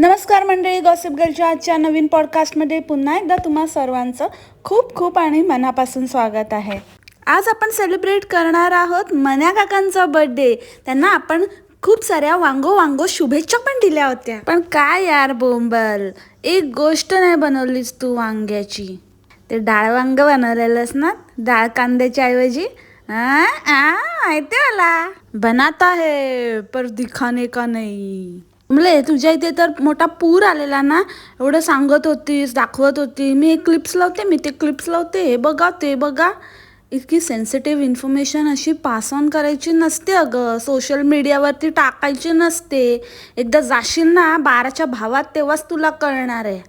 नमस्कार मंडळी गॉसिप गर्लच्या आजच्या नवीन पॉडकास्टमध्ये पुन्हा एकदा तुम्हा सर्वांचं खूप खूप आणि मनापासून स्वागत आहे. आज आपण सेलिब्रेट करणार आहोत मन्या काकांचा बर्थडे त्यांना आपण खूप साऱ्या वांगो वांगो शुभेच्छा पण दिल्या होत्या. पण काय यार बोंबल? एक गोष्ट नाही बनवलीस तू वांग्याची. ते डाळ वांग बनवलेलंस ना डाळ कांद्याच्या ऐवजी? आ, आ, माहिती मला? बनाता है पर दिखाने का नाही. म्हणले तुझ्या इथे तर मोठा पूर आलेला ना? एवढं सांगत होतीस दाखवत होती. मी एक क्लिप्स लावते मी ते क्लिप्स लावते. हे बघा ते बघा. इतकी सेन्सिटिव्ह इन्फॉर्मेशन अशी पास ऑन करायची नसते अगं. सोशल मीडियावरती टाकायची नसते. एकदा जाशील ना बाराच्या भावात तेव्हाच तुला कळणार आहे.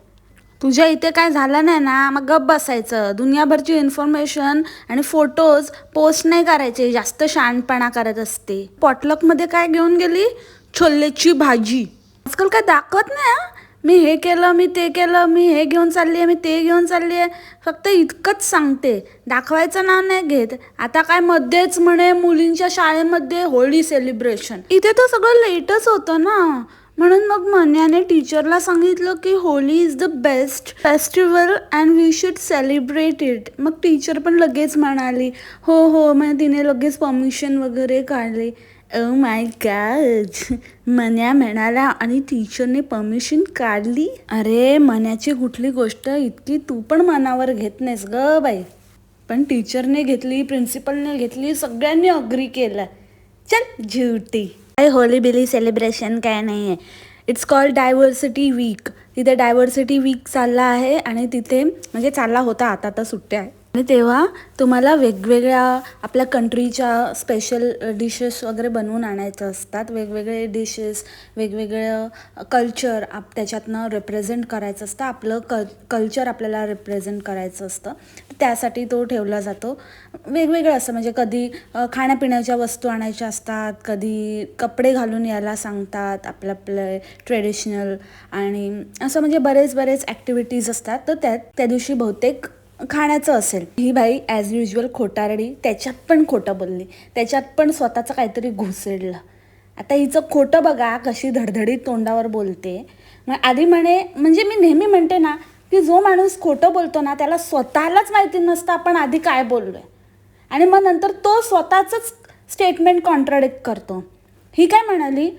तुझ्या इथे काय झालं नाही ना मग गप बसायचं. दुनियाभरची इन्फॉर्मेशन आणि फोटोज पोस्ट नाही करायचे. जास्त शहाणपणा करत असते. पॉटलकमध्ये काय घेऊन गेली? छोल्याची भाजी. आजकाल काय दाखवत नाही मी हे केलं मी ते केलं मी हे घेऊन चालली आहे मी ते घेऊन चालली आहे फक्त इतकंच सांगते दाखवायचं नाव नाही घेत. आता काय मध्येच म्हणे मुलींच्या शाळेमध्ये होळी सेलिब्रेशन इथे तर सगळं लेटच होतं ना. म्हणून मग मन्याने टीचरला सांगितलं की Holi is the best festival and we should celebrate it मग टीचर पण लगेच म्हणाली हो हो. म्हणजे तिने लगेच परमिशन वगैरे काढली. ओ माय गॅड मन्या म्हणाला आणि टीचरने परमिशन काढली? अरे मन्याची कुठली गोष्ट इतकी तू पण मनावर घेत नाहीस ग बाई. पण टीचरने घेतली प्रिन्सिपलने घेतली सगळ्यांनी अग्री केलं. चल झुटी. काय होली बिली सेलिब्रेशन काय नाही आहे इट्स कॉल्ड डायव्हर्सिटी वीक तिथे डायव्हर्सिटी वीक चालला आहे आणि तिथे म्हणजे चालला होता आता तर सुट्ट्या आहे आणि तेव्हा तुम्हाला वेगवेगळ्या आपल्या कंट्रीच्या स्पेशल डिशेस वगैरे बनवून आणायचं असतात. वेगवेगळे डिशेस वेगवेगळं कल्चर आप त्याच्यातनं रिप्रेझेंट करायचं असतं. आपलं क कल्चर आपल्याला रिप्रेझेंट करायचं असतं. त्यासाठी तो ठेवला जातो. वेगवेगळं असतं. म्हणजे कधी खाण्यापिण्याच्या वस्तू आणायच्या असतात. कधी कपडे घालून यायला सांगतात आपलं आपलं ट्रेडिशनल आणि असं म्हणजे बरेच बरेच ॲक्टिव्हिटीज असतात. तर त्या त्या दिवशी बहुतेक खाण्याचं असेल. ही बाई ॲज युजल खोटारडी त्याच्यात पण खोटं बोलली. त्याच्यात पण स्वतःचं काहीतरी घुसडलं. आता हिचं खोटं बघा कशी धडधडीत तोंडावर बोलते. मग आधी म्हणे म्हणजे मी नेहमी म्हणते ना की जो माणूस खोटं बोलतो ना त्याला स्वतःलाच माहिती नसतं आपण आधी काय बोललोय. आणि मग नंतर तो स्वतःचंच स्टेटमेंट कॉन्ट्राडिक्ट करतो. ही काय म्हणाली?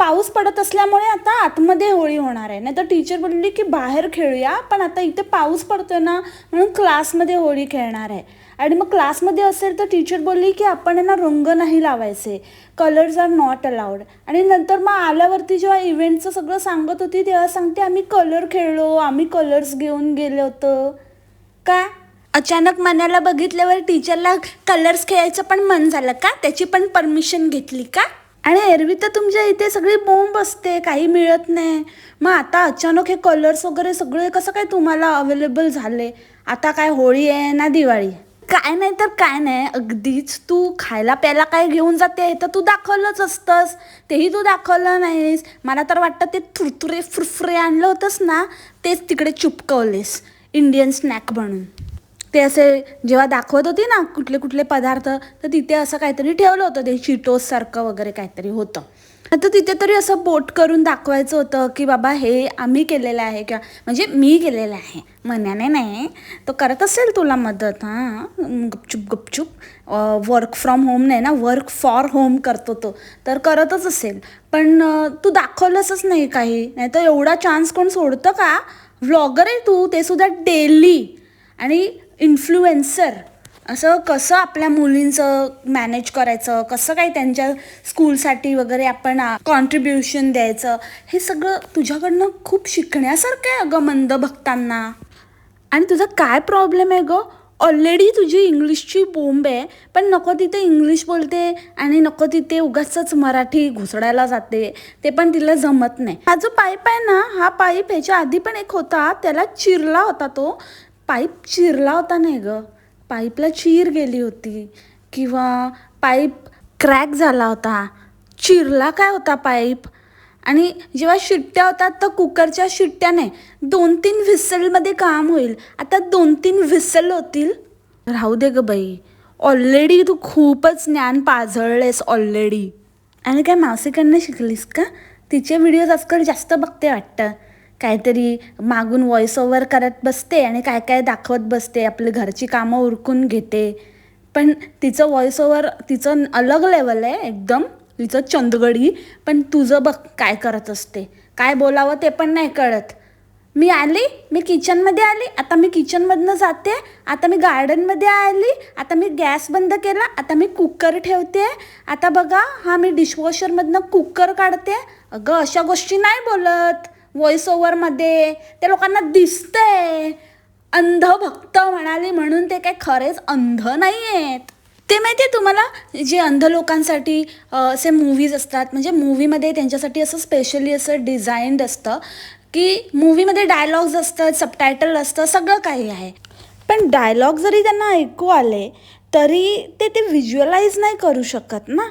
पाऊस पडत असल्यामुळे आता आतमध्ये होळी होणार आहे. नाही तर टीचर बोलली की बाहेर खेळूया पण आता इथे पाऊस पडतोय ना म्हणून क्लासमध्ये होळी खेळणार आहे. आणि मग क्लासमध्ये असेल तर टीचर बोलली की आपण आहे ना रंग नाही लावायचे कलर्स आर नॉट अलाउड आणि नंतर मग आल्यावरती जेव्हा इव्हेंटचं सगळं सांगत होती तेव्हा सांगते आम्ही कलर खेळलो आम्ही कलर्स घेऊन गेलो होतो. का? अचानक मनाला बघितल्यावर टीचरला कलर्स खेळायचं पण मन झालं का? त्याची पण परमिशन घेतली का? आणि एरवी तर तुमच्या इथे सगळी बोंब असते काही मिळत नाही. मग आता अचानक हे कलर्स वगैरे सगळे कसं काय तुम्हाला अवेलेबल झाले? आता काय होळी आहे ना दिवाळी? काय नाही तर काय नाही. अगदीच तू खायला प्यायला काय घेऊन जाते? हे तर तू दाखवलंच असतंस. तेही तू दाखवलं नाहीस. मला तर वाटतं ते थुरथुरे फुरफुरे आणलं होतंस ना तेच तिकडे चुपकवलेस. इंडियन स्नॅक म्हणून. ते असे जेव्हा दाखवत होती ना कुठले कुठले पदार्थ तर तिथे असं काहीतरी ठेवलं होतं ते चिटोससारखं वगैरे काहीतरी होतं. तर तिथे तरी असं बोट करून दाखवायचं होतं की बाबा हे आम्ही केलेलं आहे किंवा म्हणजे मी केलेलं आहे. मनाने नाही तो करत असेल तुला मदत हां? गुपचूप गुपचूप वर्क फ्रॉम होम नाही ना वर्क फॉर होम करतो तो तर करतच असेल. पण तू दाखवलंसच नाही काही नाही तर एवढा चान्स कोण सोडतं का? व्लॉगर आहे तू ते सुद्धा डेली आणि इन्फ्लुएन्सर असं कसं आपल्या मुलींचं मॅनेज करायचं? कसं काय त्यांच्या स्कूलसाठी वगैरे आपण कॉन्ट्रीब्युशन द्यायचं? हे सगळं तुझ्याकडनं खूप शिकण्यासारखं आहे अगं मंद भक्तांना. आणि तुझा काय प्रॉब्लेम आहे गं? ऑलरेडी तुझी इंग्लिशची बोंब आहे पण नको तिथे इंग्लिश बोलते आणि नको तिथे उगाचच मराठी घुसडायला जाते. ते पण तिला जमत नाही. हा जो पाईप आहे ना हा पाईप ह्याच्या आधी पण एक होता त्याला चिरला होता तो. पाईप चिरला होता नाही गं. पाईपला चीर गेली होती. किंवा पाईप क्रॅक झाला होता. चिरला काय होता पाईप? आणि जेव्हा शिट्ट्या होतात तर कुकरच्या शिट्ट्याने दोन तीन व्हिसलमध्ये काम होईल. आता दोन तीन व्हिसल होतील. राहू दे गं बाई. ऑलरेडी तू खूपच ज्ञान पाझळलेस ऑलरेडी आणि काय मावशीकडनं शिकलीस का? तिचे व्हिडिओज आजकाल जास्त बघते वाटतं. काहीतरी मागून व्हॉइस ओव्हर करत बसते आणि काय काय दाखवत बसते आपली घरची कामं उरकून घेते. पण तिचं व्हॉइस ओव्हर तिचं अलग लेवल आहे एकदम. तिचं चंदगडी पण तुझं बघ काय करत असते. काय बोलावं ते पण नाही कळत. मी आली मी किचनमध्ये आली आता मी किचनमधनं जाते आता मी गार्डनमध्ये आली आता मी गॅस बंद केला आता मी कुकर ठेवते. आता बघा हा मी डिशवॉशरमधनं कुकर काढते. अगं अशा गोष्टी नाही बोलत. व्हॉइस ओव्हरमध्ये ते लोकांना दिसतंय. अंध भक्त म्हणाले म्हणून ते काय खरेच अंध नाही आहेत ते माहिती आहे तुम्हाला? जे अंध लोकांसाठी असे मूवीज असतात. म्हणजे मूवीमध्ये त्यांच्यासाठी असं स्पेशली असं डिझाईन्ड असतं की मूवीमध्ये डायलॉग्स असतात सबटायटल असतं सगळं काही आहे. पण डायलॉग जरी त्यांना ऐकू आले तरी ते ते व्हिज्युअलाइज नाही करू शकत ना?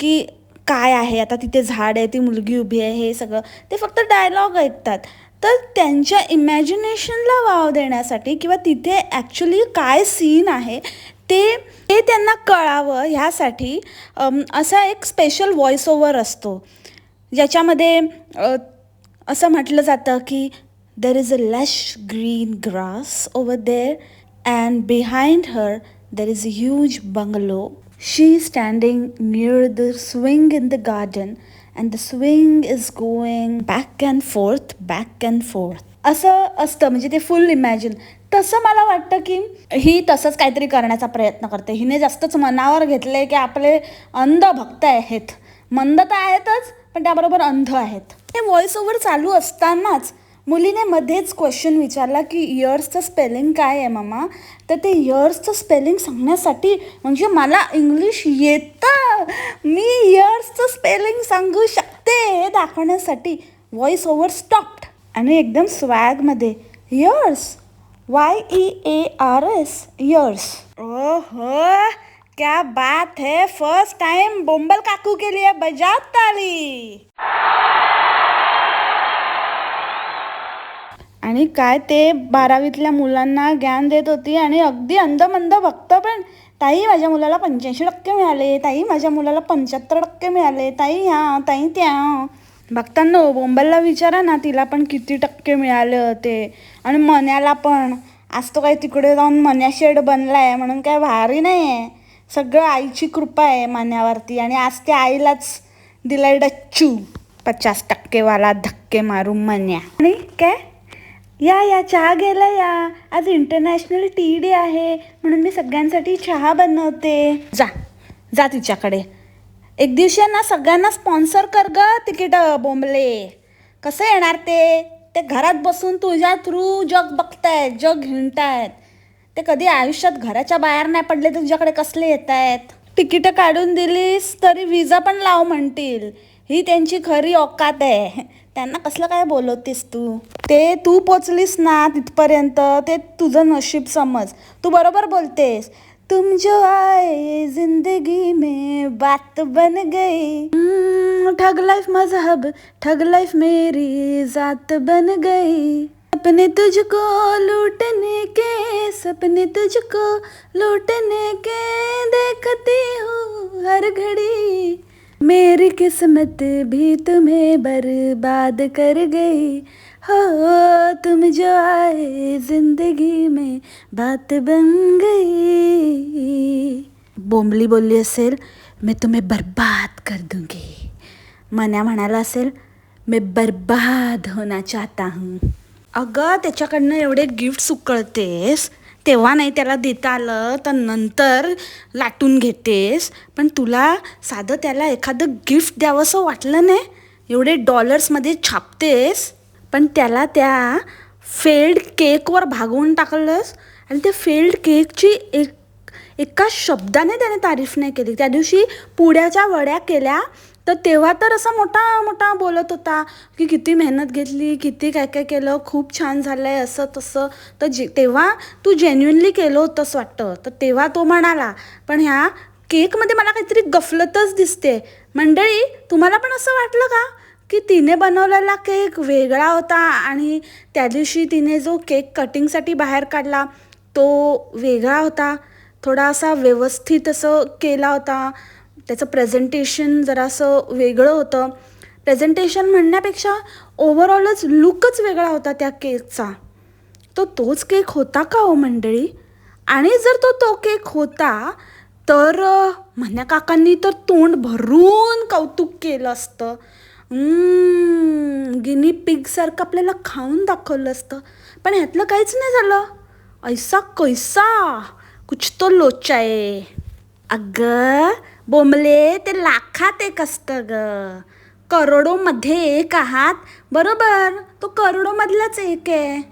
की काय आहे? आता तिथे झाड आहे ती मुलगी उभी आहे हे सगळं. ते फक्त डायलॉग ऐकतात. तर त्यांच्या इमॅजिनेशनला वाव देण्यासाठी किंवा तिथे ॲक्च्युली काय सीन आहे ते ते त्यांना कळावं ह्यासाठी असा एक स्पेशल व्हॉइस ओव्हर असतो. ज्याच्यामध्ये असं म्हटलं जातं की there is a lush green grass over there and behind her there is a huge bungalow she standing near the swing in the garden and the swing is going back and forth back and forth. असं असतं म्हणजे ते फुल imagine तसं मला वाटतं की ही तसंच काहीतरी करण्याचा प्रयत्न करते. हिने जास्तच मनावर घेतले की आपले अंध भक्त आहेत. मंद तर आहेतच पण त्याबरोबर अंध आहेत. हे व्हॉइस ओव्हर चालू असतानाच मुलीने मध्येच क्वेश्चन विचारला की इयर्सचं स्पेलिंग काय आहे मामा? तर ते इयर्सचं स्पेलिंग सांगण्यासाठी म्हणजे मला इंग्लिश येतं. मी इयर्सचं स्पेलिंग सांगू शकते हे दाखवण्यासाठी व्हॉइस ओव्हर स्टॉप्ड आणि एकदम स्वॅगमध्ये years Y E A R S years ओहो क्या बात है फर्स्ट टाइम बोंबल काकू के लिए बजाओ ताली आणि काय ते बारावीतल्या मुलांना ज्ञान देत होती आणि अगदी अंधमंद भक्त पण. ताई माझ्या मुलाला पंच्याऐंशी टक्के मिळाले. ताई माझ्या मुलाला पंच्याहत्तर टक्के मिळाले. ताई ह्या ताई त्या. बघताना बोंबलला विचारा ना तिला पण किती टक्के मिळाले होते आणि मन्याला पण. आज तो काही तिकडे जाऊन मन्या शेड बनलाय म्हणून काय भारी नाही आहे सगळं आईची कृपा आहे मान्यावरती आणि आज त्या आईलाच दिलाय डच्चू. पचास टक्केवाला धक्के मारून मन्या आणि काय? या या चहा घ्यायला या. आज इंटरनॅशनल टी डे आहे. म्हणून मी सगळ्यांसाठी चहा बनवते. जा जा तिच्याकडे. एक दिवशी ना सगळ्यांना स्पॉन्सर कर ग तिकीट बोंबले. कसं येणार ते? ते घरात बसून तुझ्या थ्रू जग बघतायत जग हिंडतायत. ते कधी आयुष्यात घराच्या बाहेर नाही पडले तुझ्याकडे कसले येत आहेत तिकीटं काढून दिलीस तरी विजा पण लाव म्हणतील. ही त्यांची खरी औकात आहे. त्यांना कसलं काय बोलवतेस तू? ते तू पोचलीस ना तिथपर्यंत ते तुझं नशीब समज. तू बरोबर बोलतेस. तुम जो आए जिंदगी में बात बन गई. ठग लाइफ मजहब ठग लाइफ मेरी जात बन गई. सपने तुझको लूटने के सपने तुझको लूटने के देखती हूँ हर घड़ी. मेरी किस्मत भी तुम्हें बर्बाद कर गई। हो, तुम जो आए ज़िंदगी में बात बन गई। बोंबली बोलली असेल, मी तुम्हें बर्बाद कर दूँगी। मन्या म्हणाला असेल, मी बर्बाद होना चाहता हूँ. अगं, त्याच्याकडनं एवढे गिफ्ट उकळतेस. तेव्हा नाही त्याला देता आलं तर नंतर लाटून घेतेस. पण तुला साधं त्याला एखादं गिफ्ट द्यावंसं वाटलं नाही. एवढे डॉलर्समध्ये छापतेस. पण त्याला त्या फेल्ड केकवर भागवून टाकलंस. आणि त्या फेल्ड केकची एक एका शब्दाने त्याने तारीफ नाही केली. त्या दिवशी पुड्याच्या वड्या केल्या. तर तेव्हा तर असा मोठा मोठा बोलत होता की किती मेहनत घेतली किती काय काय केलं खूप छान झालं आहे असं तसं. तर जे तेव्हा तू जेन्युनली केलं होतंस वाटतं. तर तेव्हा तो म्हणाला पण ह्या केकमध्ये मला काहीतरी गफलतच दिसते. मंडळी तुम्हाला पण असं वाटलं का? की तिने बनवलेला केक वेगळा होता आणि त्या दिवशी तिने जो केक कटिंगसाठी बाहेर काढला तो वेगळा होता. थोडा असा व्यवस्थित असं केला होता. त्याचं प्रेझेंटेशन जरासं वेगळं होतं. प्रेझेंटेशन म्हणण्यापेक्षा ओव्हरऑलच लुकच वेगळा होता त्या केकचा तो तोच केक होता का हो मंडळी? आणि जर तो तो केक होता तर म्हणण्या म्हण्या काकांनी तर तोंड भरून कौतुक केलं असतं. गिनी पिगसारखं आपल्याला खाऊन दाखवलं असतं. पण ह्यातलं काहीच नाही झालं. ऐसा कैसा? कुछ तो लोचा आहे. अगं बोंबले ते लाखात एक असतं ग. करोडोमध्ये एक आहात. बरोबर? तो करोडोमधलाच एक आहे.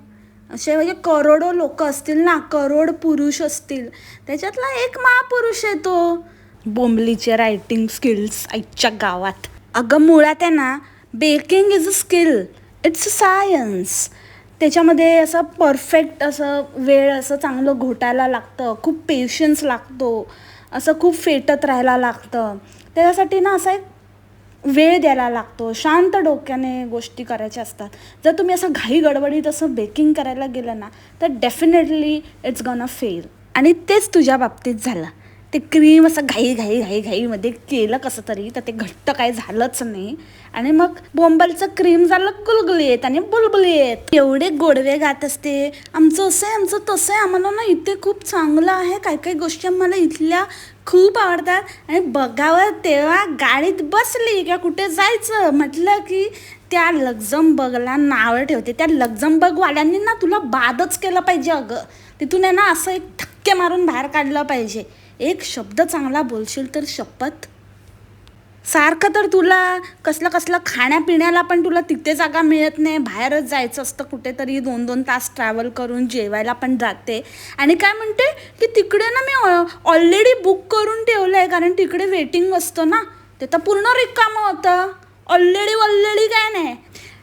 असे म्हणजे करोडो लोक असतील ना करोड पुरुष असतील. त्याच्यातला एक महापुरुष आहे तो. बोंबलीचे रायटिंग स्किल्स आईच्या गावात. अगं मुळात आहे ना baking is a skill it's a science त्याच्यामध्ये असं परफेक्ट असं वेळ असं चांगलं घोटायला लागतं. खूप पेशन्स लागतो. असं खूप फेटत राहायला लागतं. त्याच्यासाठी ना असा एक वेळ द्यायला लागतो. शांत डोक्याने गोष्टी करायच्या असतात. जर तुम्ही असं घाई गडबडीत असं बेकिंग करायला गेलं ना तर definitely it's gone a fail आणि तेच तुझ्या बाबतीत झालं. ते क्रीम असं घाई घाई घाई घाईमध्ये केलं कसं तरी तर ते घट्ट काय झालंच नाही. आणि मग बोंबलचं क्रीम झालं गुलगुलीत आणि बुलबुलीत. एवढे गोडवे गात असते. आमचं असं आहे आमचं तसं आहे. आम्हाला ना इथे खूप चांगलं आहे. काही काही गोष्टी आम्हाला इथल्या खूप आवडतात. आणि बघावं तेव्हा गाडीत बसली का कुठे जायचं? म्हटलं की त्या लक्झमबर्गला नावं ठेवते. त्या लक्झमबर्गवाल्यांनी ना तुला बादच केलं पाहिजे अगं. तिथून आहे ना असं एक धक्के मारून बाहेर काढलं पाहिजे. एक शब्द चांगला बोलशील तर शपथ. सारखं तर तुला कसलं कसलं खाण्यापिण्याला पण तुला तिथे जागा मिळत नाही. बाहेरच जायचं असतं कुठेतरी दोन दोन तास ट्रॅव्हल करून जेवायला पण जाते आणि काय म्हणते की तिकडे ना मी ऑलरेडी बुक करून ठेवलं आहे कारण तिकडे वेटिंग असतं ना. ते तर पूर्ण रिकामं होतं. ऑलरेडी ऑलरेडी काय नाही.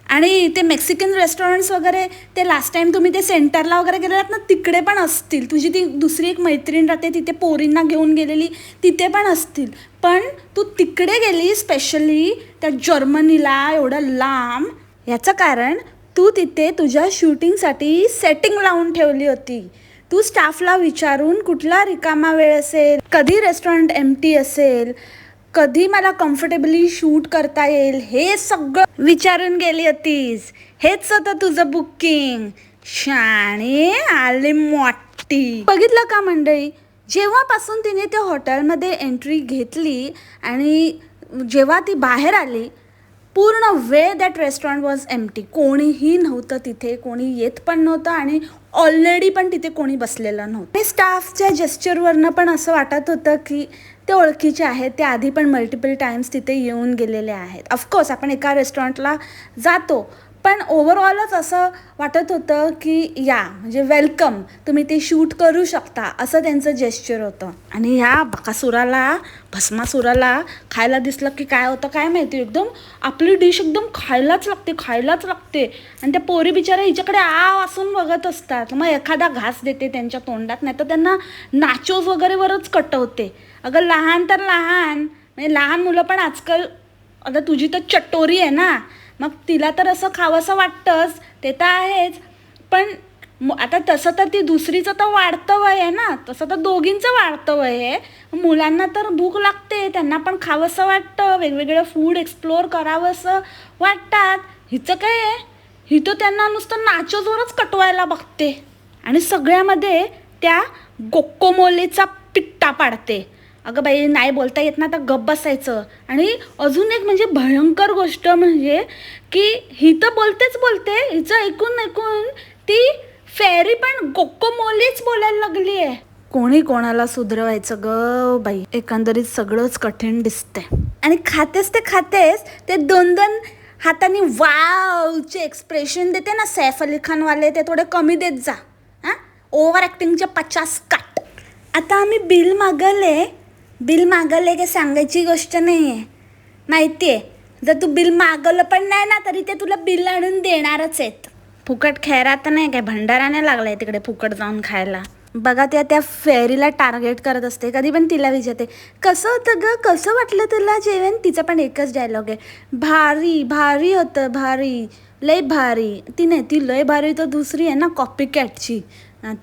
आणि ते मेक्सिकन रेस्टॉरंट्स वगैरे ते लास्ट टाइम तुम्ही ते सेंटरला वगैरे गेलेलात ना तिकडे पण असतील. तुझी ती दुसरी एक मैत्रीण राहते तिथे पोरींना घेऊन गेलेली तिथे पण असतील. पण तू तिकडे गेली स्पेशली त्या जर्मनीला एवढं लांब याचं कारण तू तिथे तुझ्या शूटिंगसाठी सेटिंग लावून ठेवली होती. तू स्टाफला विचारून कुठला रिकामा वेळ असेल कधी रेस्टॉरंट एम टी असेल कधी मला कम्फर्टेबली शूट करता येईल हे सगळं विचारून गेली होतीस हेच होतं तुझं बुकिंग शाणे आले मोठी. बघितलं का मंडळी? जेव्हापासून तिने त्या हॉटेलमध्ये एंट्री घेतली आणि जेव्हा ती बाहेर आली पूर्ण वेळ दॅट रेस्टॉरंट वॉज एम्प्टी कोणीही नव्हतं तिथे कोणी येत पण नव्हतं आणि ऑलरेडी पण तिथे कोणी बसलेलं नव्हतं. आणि स्टाफच्या जेस्चरवरनं पण असं वाटत होतं की ते ओळखीचे आहेत. ते आधी पण मल्टिपल टाइम्स तिथे येऊन गेलेले आहेत. ऑफकोर्स आपण एका रेस्टॉरंटला जातो पण ओव्हरऑलच असं वाटत होतं की या म्हणजे वेलकम तुम्ही ते शूट करू शकता असं त्यांचं जेस्चर होतं. आणि ह्या बकासुराला भस्मासुराला खायला दिसलं की काय होतं काय माहिती एकदम आपली डिश एकदम खायलाच लागते खायलाच लागते. आणि त्या पोरी बिचाऱ्या हिच्याकडे आ असून बघत असतात. मग एखादा घास देते त्यांच्या तोंडात नाही तर त्यांना नाचोज वगैरेवरच कटवते. अगं लहान तर लहान म्हणजे लहान मुलं पण आजकाल आता तुझी तर चटोरी आहे ना. मग तिला तर असं खावंसं वाटतंच ते तर आहेच. पण आता तसं तर ती दुसरीचं तर वाढतं वय आहे ना तसं तर दोघींचं वाढतं वय आहे. मुलांना तर भूक लागते त्यांना पण खावंसं वाटतं वेगवेगळं फूड एक्सप्लोअर करावंसं वाटतात. हिचं काय आहे? ही तर त्यांना नुसतं नाचोजवरच कटवायला बघते. आणि सगळ्यामध्ये त्या गोक्कोमोलेचा पिट्टा पाडते. अगं बाई नाही बोलता येत ना तर गप बसायचं. आणि अजून एक म्हणजे भयंकर गोष्ट म्हणजे की ही तर बोलतेच बोलते हिचं ऐकून ऐकून ती फेरी पण गोक्कोमोलीच बोलायला लागली आहे. कोणी कोणाला सुधरवायचं ग बाई? एकंदरीत सगळंच कठीण दिसते आणि खातेस ते खातेस ते दोन दोन हाताने वावचे एक्सप्रेशन देते ना सैफ अली खानवाले ते थोडे कमी देत जा. हां? ओव्हर ॲक्टिंगचे पचास कट आता आम्ही बिल मागवले बिल मागवले का सांगायची गोष्ट नाही आहे माहिती आहे जर तू बिल मागवलं पण नाही ना तरी ते तुला बिल आणून देणारच आहेत. फुकट खेळात नाही काय? भंडाराने लागलाय तिकडे फुकट जाऊन खायला. बघा त्या त्या फेरीला टार्गेट करत असते. कधी पण तिला विचारते कसं होतं ग? कसं वाटलं तुला जेवण? तिचा पण एकच डायलॉग आहे. भारी भारी होतं भारी. लय भारी. ती नाही ती लय भारी तर दुसरी आहे ना कॉपी कॅटची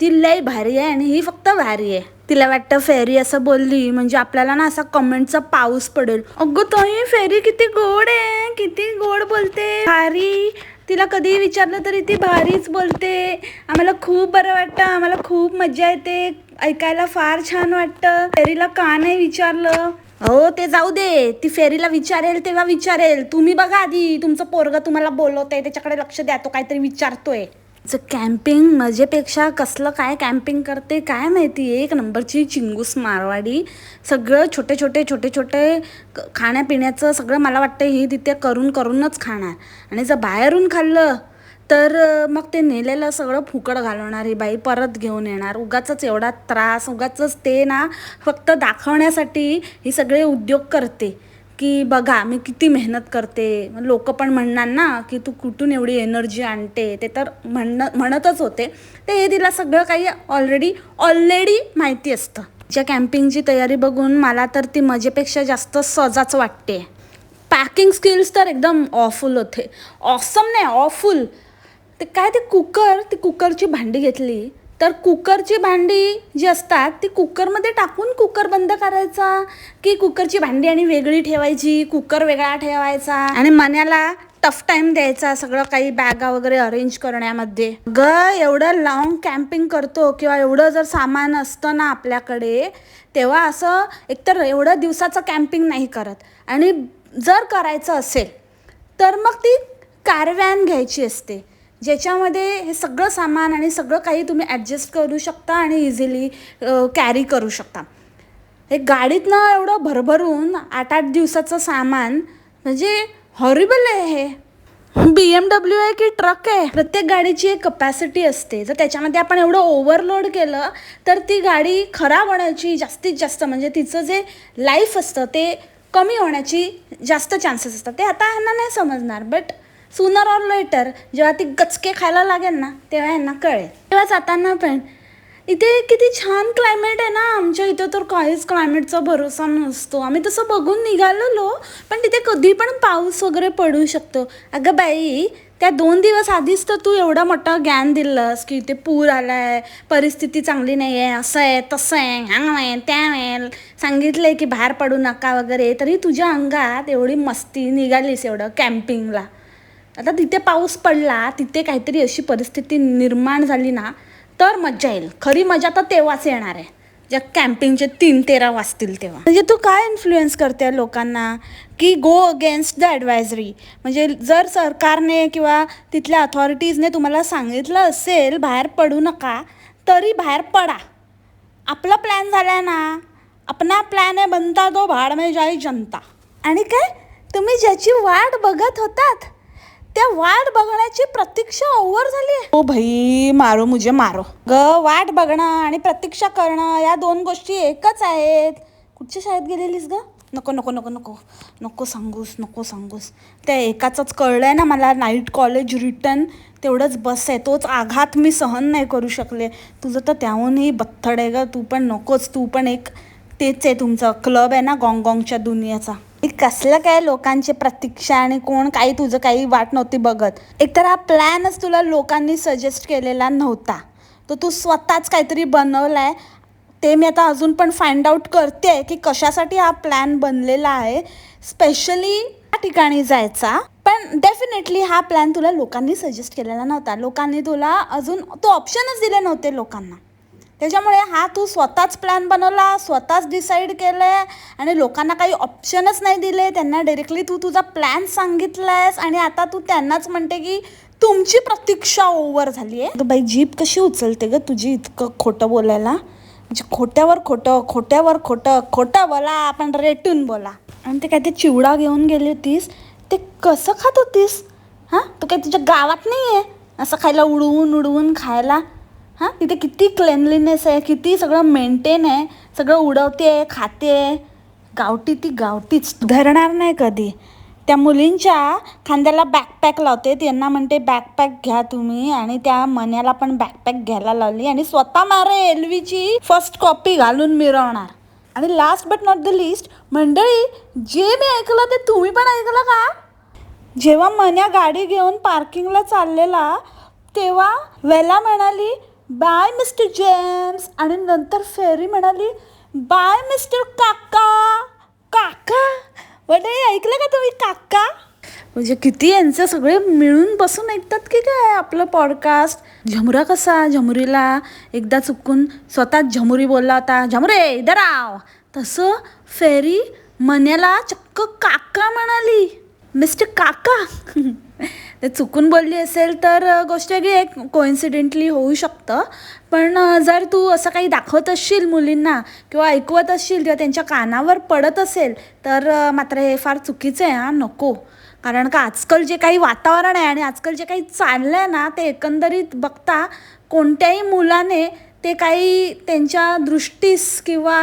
ती लय भारी आहे आणि ही फक्त भारी आहे. तिला वाटतं फेरी असं बोलली म्हणजे आपल्याला ना असा कमेंटचा पाऊस पडेल. अगं तही फेरी किती गोड आहे किती गोड बोलते. भारी. तिला कधी विचारलं तरी ती भारीच बोलते. आम्हाला खूप बरं वाटतं आम्हाला खूप मजा येते. ऐकायला फार छान वाटतं. फेरीला का नाही विचारलं? हो ते जाऊ दे. ती फेरीला विचारेल तेव्हा विचारेल. तुम्ही बघा आधी तुमचं पोरग तुम्हाला बोलवतंय त्याच्याकडे लक्ष द्या तो काहीतरी विचारतोय. कॅम्पिंग मजेपेक्षा कसलं काय कॅम्पिंग करते काय माहिती? एक नंबरची चिंगूस मारवाडी. सगळं छोटे छोटे छोटे छोटे क- खाण्यापिण्याचं सगळं मला वाटतं ही तिथे करून करूनच खाणार. आणि जर बाहेरून खाल्लं तर मग ते नेलेलं सगळं फुकट घालवणार ही बाई परत घेऊन येणार. उगाचच एवढा त्रास उगाचंच ते ना फक्त दाखवण्यासाठी ही सगळे उद्योग करते. की बघा मी किती मेहनत करते. लोक पण म्हणणार ना की तू कुठून एवढी एनर्जी आणते? ते तर म्हणणं म्हणतच होते. ते हे तिला सगळं काही ऑलरेडी ऑलरेडी माहिती असतं. ज्या कॅम्पिंगची तयारी बघून मला तर ती मजेपेक्षा जास्त सजाच वाटते. पॅकिंग स्किल्स तर एकदम ऑफुल होते. ऑसम नाही ऑफुल ते काय ते कुकर ती कुकरची भांडी घेतली. तर कुकरची भांडी जी असतात ती कुकरमध्ये टाकून कुकर बंद करायचा? की कुकरची भांडी आणि वेगळी ठेवायची कुकर वेगळा ठेवायचा? आणि मण्याला टफ टाईम द्यायचा सगळं काही बॅगा वगैरे अरेंज करण्यामध्ये. ग एवढं लॉंग कॅम्पिंग करतो किंवा एवढं जर सामान असतं ना आपल्याकडे तेव्हा असं एकतर एवढं दिवसाचं कॅम्पिंग नाही करत. आणि जर करायचं असेल तर मग ती कारवॅन घ्यायची असते. ज्याच्यामध्ये हे सगळं सामान आणि सगळं काही तुम्ही ॲडजस्ट करू शकता आणि इझिली कॅरी करू शकता. हे गाडीतनं एवढं भरभरून आठ आठ दिवसाचं सामान म्हणजे हॉरिबल आहे हे. बी एम डब्ल्यू आहे की ट्रक आहे? प्रत्येक गाडीची एक कपॅसिटी असते. जर त्याच्यामध्ये आपण एवढं ओव्हरलोड केलं तर ती गाडी खराब होण्याची जास्तीत जास्त म्हणजे तिचं जे लाईफ असतं ते कमी होण्याची जास्त चान्सेस असतात. ते आता ह्यांना नाही समजणार बट सुनर ऑर लेटर जेव्हा ती गचके खायला लागेल ना तेव्हा यांना कळेल. तेव्हा जाताना पण इथे किती छान क्लायमेट आहे ना. आमच्या इथं तर काहीच क्लायमेटचा भरोसा नसतो. आम्ही तसं बघून निघालेलो पण तिथे कधी पण पाऊस वगैरे पडू शकतो. अगं बाई त्या दोन दिवस आधीच तर तू एवढा मोठा ज्ञान दिलंस की इथे पूर आलाय परिस्थिती चांगली नाही आहे असं आहे तसं आहे हांग आहे त्या आहे. सांगितलंय की बाहेर पडू नका वगैरे तरी तुझ्या अंगात एवढी मस्ती निघालीस एवढं कॅम्पिंगला आता तिथे पाऊस पडला तिथे काहीतरी अशी परिस्थिती निर्माण झाली ना तर मजा येईल. खरी मजा तर तेव्हाच येणार आहे. ज्या कॅम्पिंगचे तीन तेरा वाजतील तेव्हा. म्हणजे तू काय इन्फ्लुएन्स करते लोकांना? की गो अगेन्स्ट द ॲडवायझरी म्हणजे जर सरकारने किंवा तिथल्या अथॉरिटीजने तुम्हाला सांगितलं असेल बाहेर पडू नका तरी बाहेर पडा. आपला प्लॅन झाला ना. अपना प्लॅन आहे बनता तो भाड में जाई जनता. आणि काय? तुम्ही ज्याची वाट बघत होतात त्या वाट बघण्याची प्रतीक्षा ओव्हर झाली आहे. ओ भाई मारो मुझे मारो. ग वाट बघणं आणि प्रतीक्षा करणं या दोन गोष्टी एकच आहेत. कुठच्या शाळेत गेलेलीस ग? नको नको नको नको. नको सांगूस नको सांगूस. त्या एकाचंच कळलंय ना मला नाईट कॉलेज रिटर्न तेवढंच बस आहे तोच आघात मी सहन नाही करू शकले. तुझं तर त्याहूनही बत्थड आहे ग. तू पण नकोच तू पण एक तेच आहे तुमचं. क्लब आहे ना गॉंगॉंगच्या दुनियाचा. की कसलं काय लोकांची प्रतीक्षा आणि कोण काही तुझं काही वाट नव्हती बघत. एकतर हा प्लॅनच तुला लोकांनी सजेस्ट केलेला नव्हता. तर तू स्वतःच काहीतरी बनवलाय. ते मी आता अजून पण फाइंड आउट करते की कशासाठी हा प्लॅन बनलेला आहे. स्पेशली त्या ठिकाणी जायचा. पण डेफिनेटली हा प्लॅन तुला लोकांनी सजेस्ट केलेला नव्हता. लोकांनी तुला अजून तो ऑप्शनच दिले नव्हते लोकांना. त्याच्यामुळे हा तू स्वतःच प्लॅन बनवला स्वतःच डिसाईड केलं आहे आणि लोकांना काही ऑप्शनच नाही दिले त्यांना डायरेक्टली तू तुझा प्लॅन सांगितलायस आणि आता तू त्यांनाच म्हणते की तुमची प्रतीक्षा ओव्हर झाली आहे बाई जीप कशी उचलते ग तुझी इतकं खोटं बोलायला? म्हणजे खोट्यावर खोटं खोट्यावर खोटं खोटं बोला आपण रेटून बोला. आणि ते काय ते चिवडा घेऊन गेली होतीस? ते कसं खात होतीस? हां? तू काय तुझ्या गावात नाही आहे असं खायला उडवून उडवून खायला? हां तिथे किती क्लेनलीनेस आहे किती सगळं मेंटेन आहे सगळं उडवते आहे खाते आहे. गावठी ती गावठीच धरणार नाही कधी. त्या मुलींच्या खांद्याला बॅकपॅक लावते त्यांना म्हणते बॅकपॅक घ्या तुम्ही. आणि त्या मन्याला पण बॅकपॅक घ्यायला लावली. आणि स्वतः मारे एलवीची फर्स्ट कॉपी घालून मिरवणार. आणि last but not the least मंडळी जे मी ऐकलं ते तुम्ही पण ऐकलं का? जेव्हा मन्या गाडी घेऊन पार्किंगला चाललेला तेव्हा वेला म्हणाली बाय मिस्टर जेम्स आणि नंतर फेरी म्हणाली बाय मिस्टर काका. काका? वडे ऐकलं का तुम्ही काका? म्हणजे किती यांचं सगळे मिळून बसून ऐकतात की काय आपलं पॉडकास्ट झमुरा कसा? झमुरीला एकदा चुकून स्वतः झमुरी बोलला होता. झमुरे दराव आव तसं फेरी मन्याला चक्क काका म्हणाली. मिस्टर काका. ते चुकून बोलली असेल तर गोष्ट वेगळी एक कोइन्सिडेंटली होऊ शकतं. पण जर तू असं काही दाखवत असशील मुलींना किंवा ऐकवत असशील किंवा त्यांच्या कानावर पडत असेल तर मात्र हे फार चुकीचं आहे हा नको. कारण का आजकाल जे काही वातावरण आहे आणि आजकाल जे काही चाललं आहे ना ते एकंदरीत बघता कोणत्याही मुलाने ते काही त्यांच्या दृष्टीस किंवा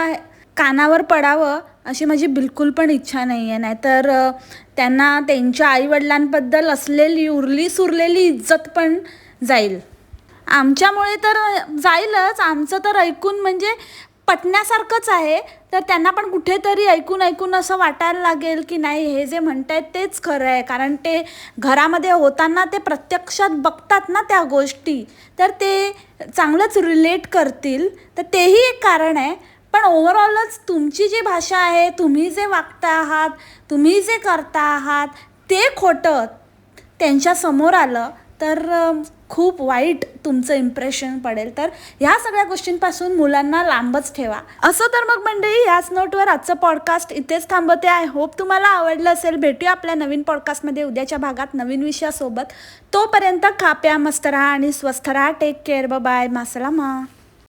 कानावर पडावं अशी माझी बिलकुल पण इच्छा नाही आहे नाहीतर त्यांना त्यांच्या आईवडिलांबद्दल असलेली उरली सुरलेली इज्जत पण जाईल. आमच्यामुळे तर जाईलच. आमचं तर ऐकून म्हणजे पटण्यासारखंच आहे. तर त्यांना पण कुठेतरी ऐकून ऐकून असं वाटायला लागेल की नाही हे जे म्हणत आहेत तेच खरं आहे. कारण ते घरामध्ये होताना ते प्रत्यक्षात बघतात ना त्या गोष्टी. तर ते चांगलंच रिलेट करतील. तर तेही एक कारण आहे. पण ओव्हरऑलच तुमची जी भाषा आहे तुम्ही जे वागता आहात तुम्ही जे करता आहात ते खोटं त्यांच्यासमोर आलं तर खूप वाईट तुमचं इम्प्रेशन पडेल. तर ह्या सगळ्या गोष्टींपासून मुलांना लांबच ठेवा. असं तर मग मंडळी याच नोटवर आजचं पॉडकास्ट इथेच थांबवते. आय होप तुम्हाला आवडलं असेल. भेटूया आपल्या नवीन पॉडकास्टमध्ये उद्याच्या भागात नवीन विषयासोबत. तोपर्यंत खाप्या मस्त राहा आणि स्वस्थ राहा. Take care bye मासलामा